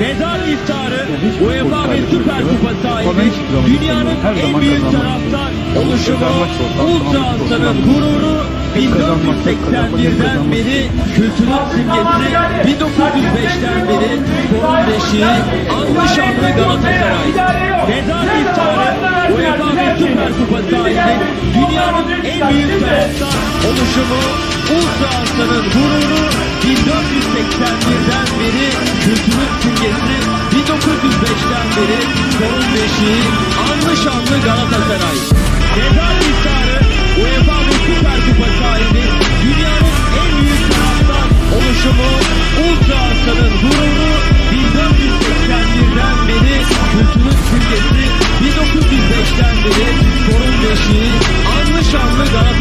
Mezar iftarı UEFA ve Süper. Kupa sahibi dünyanın her en büyük taraftar oluşumu Ultra. Aslan'ın gururu Hep kazanmak, hep kazanmak, hep 1981'den kazanmak. beri kültürün simgesi 1905'ten beri sporun beşiği anlı şanlı Galatasaray. Mezar iftarı UEFA ve Süper Kupa sahibi dünyanın en büyük taraftar oluşumu Ultra Aslan'ın gururu 1481'den beri kültürün simgesi 1905'ten beri Karın Beşiği anlı şanlı Galatasaray. Ceza miktarı UEFA bu Süper Kupa sahibi dünyanın en büyük taraftan oluşumu Ultra Arslan'ın gururu 1481'den beri kültürün simgesi 1905'ten beri Karın Beşiği anlı şanlı Galatasaray.